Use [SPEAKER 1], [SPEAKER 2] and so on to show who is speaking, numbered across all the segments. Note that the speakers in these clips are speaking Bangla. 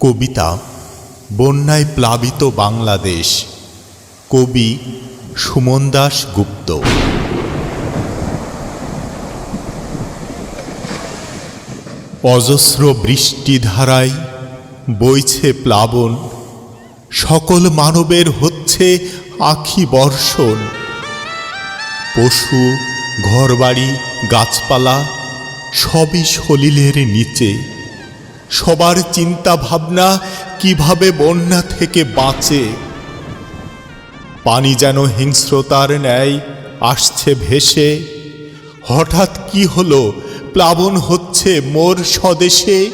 [SPEAKER 1] কবিতা, বন্যায় প্লাবিত বাংলাদেশ। কবি সুমন দাস গুপ্ত। অজস্র বৃষ্টিধারায় বইছে প্লাবন। সকল মানবের হচ্ছে আখি বর্ষণ। পশু, ঘরবাড়ি, গাছপালা সবই সলিলের নিচে। সবার চিন্তা ভাবনা কীভাবে বন্যা থেকে বাঁচে? পানি যেন হিংস্রতার ন্যায় আসছে ভেসে। হঠাৎ কি হলো? প্লাবন হচ্ছে মোর স্বদেশে।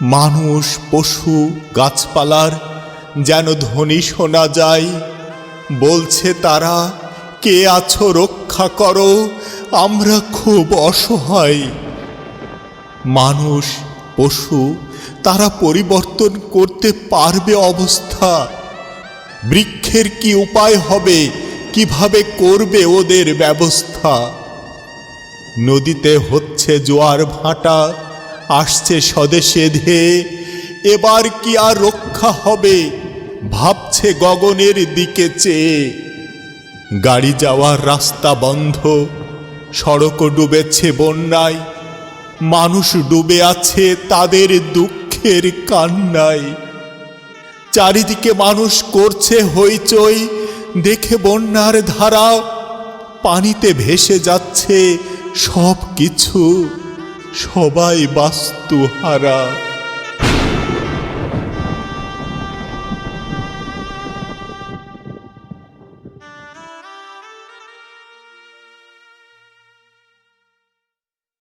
[SPEAKER 1] মানুষ, পশু, গাছপালার যেন ধ্বনি শোনা যায়। বলছে তারা, কে আছো রক্ষা করো? আমরা খুব অসহায়। মানুষ পশু, তারা পরিবর্তন করতে পারবে অবস্থা। বৃক্ষের কি উপায় হবে? কীভাবে করবে ওদের ব্যবস্থা? নদীতে হচ্ছে জোয়ার ভাটা, আসছে স্বদেশে ধেয়ে এবার কি আর রক্ষা হবে? ভাবছে গগনের দিকে চেয়ে। গাড়ি যাওয়ার রাস্তা বন্ধ সড়কও ডুবেছে বন্যায় মানুষ ডুবে আছে তাদের দুঃখের কান্নায়। চারিদিকে মানুষ করছে হইচই, দেখে বন্যার ধারা, পানিতে ভেসে যাচ্ছে সব কিছু সবাই বাস্তু হারা